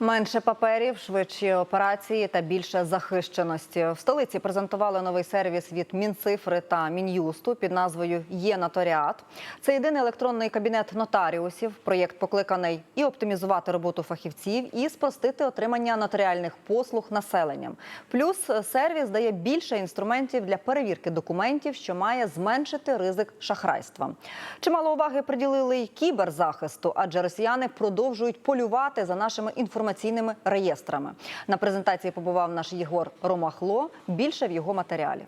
Менше паперів, швидші операції та більше захищеності. В столиці презентували новий сервіс від Мінцифри та Мін'юсту під назвою Є нотаріат. Це єдиний електронний кабінет нотаріусів. Проєкт покликаний і оптимізувати роботу фахівців, і спростити отримання нотаріальних послуг населенням. Плюс сервіс дає більше інструментів для перевірки документів, що має зменшити ризик шахрайства. Чимало уваги приділили й кіберзахисту, адже росіяни продовжують полювати за нашими інформаційними реєстрами. На презентації побував наш Єгор Ромахло. Більше в його матеріалі.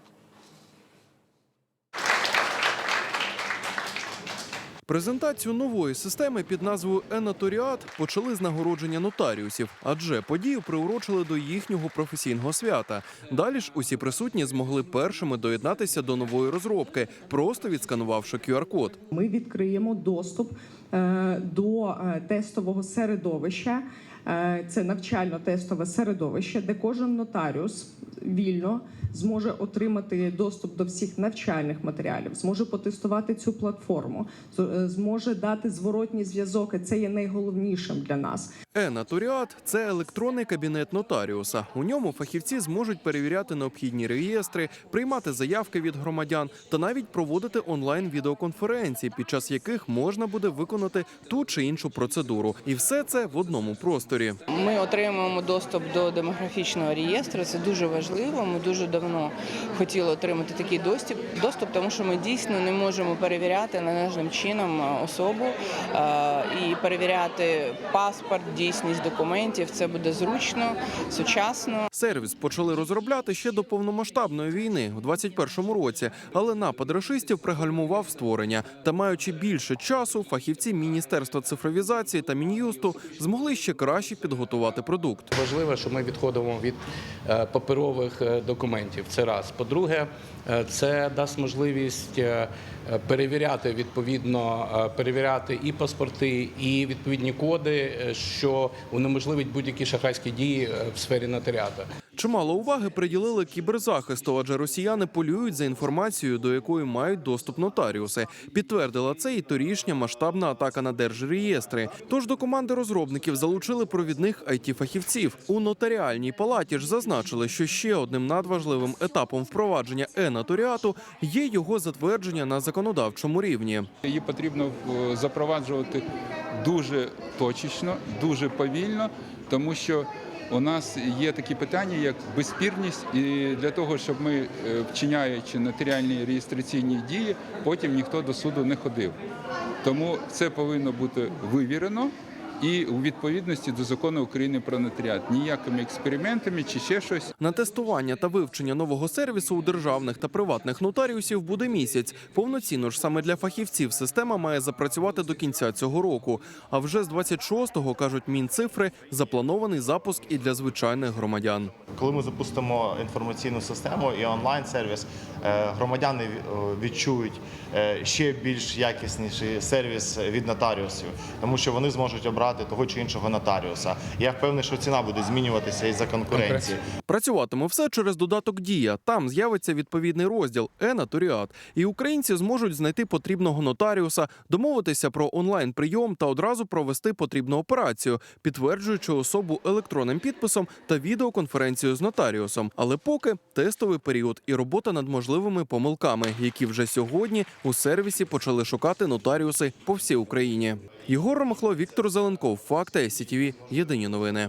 Презентацію нової системи під назвою «Еноторіат» почали з нагородження нотаріусів, адже подію приурочили до їхнього професійного свята. Далі ж усі присутні змогли першими доєднатися до нової розробки, просто відсканувавши QR-код. Ми відкриємо доступ е, до е, тестового середовища. Е, Це навчально-тестове середовище, де кожен нотаріус вільно зможе отримати доступ до всіх навчальних матеріалів, зможе потестувати цю платформу, е, зможе дати зворотній зв'язок. І це є найголовнішим для нас. Еноторіат – це електронний кабінет нотаріуса. У ньому фахівці зможуть перевіряти необхідні реєстри, приймати заявки від громадян та навіть проводити онлайн відеоконференції, під час яких можна буде виконати ту чи іншу процедуру. І все це в одному просторі. Ми отримуємо доступ до демографічного реєстру. Це дуже важливо. Ми дуже давно хотіли отримати такий доступ, доступ, тому що ми дійсно не можемо перевіряти належним чином е, особу е, і перевіряти паспорт, дійсність документів. Це буде зручно, сучасно. Сервіс почали розробляти ще до повномасштабної війни у 21-му році, але напад рашистів пригальмував створення. Та маючи більше часу, фахівці Міністерства цифровізації та Мін'юсту змогли ще краще підготувати продукт. Важливо, що ми відходимо від е, паперових е, документів. Це раз. По-друге, е, це дасть можливість е, перевіряти відповідно, перевіряти і паспорти, і відповідні коди, що унеможливить будь-які шахрайські дії в сфері нотаріату. Чимало уваги приділили кіберзахисту, адже росіяни полюють за інформацією, до якої мають доступ нотаріуси. Підтвердила це і торішня масштабна атака на держреєстри. Тож до команди розробників залучили провідних it фахівців У нотаріальній палаті ж зазначили, що ще одним надважливим етапом впровадження е-нотаріату є його затвердження на законодавчому рівні. Її потрібно е, запроваджувати дуже точечно, дуже повільно, тому що у нас є такі питання, як безспірність, і для того, щоб ми, е, вчиняючи нотаріальні реєстраційні дії, потім ніхто до суду не ходив. Тому це повинно бути вивірено. І у відповідності до закону України про нотаріат ніякими експериментами чи ще щось На тестування та вивчення нового сервісу у державних та приватних нотаріусів буде місяць. Повноцінно ж саме для фахівців система має запрацювати до кінця цього року. А вже з 26-го, кажуть Мінцифри, запланований запуск і для звичайних громадян. Коли ми запустимо інформаційну систему і онлайн-сервіс, е, громадяни е, відчують е, ще більш якісніший сервіс від нотаріусів, тому що вони зможуть обрати того чи іншого нотаріуса. Я впевнений, що ціна буде змінюватися із-за конкуренції. Працюватиме все через додаток Дія. Там з'явиться відповідний розділ «Е-нотаріат». І українці зможуть знайти потрібного нотаріуса, домовитися про онлайн прийом та одразу провести потрібну операцію, підтверджуючи особу електронним підписом та відеоконференцію з нотаріусом. Але поки тестовий період і робота над можливими помилками, які вже сьогодні у сервісі почали шукати нотаріуси по всій Україні. Єгор Ромахло, Віктор Зеленков, Факти сітіві Єдині новини.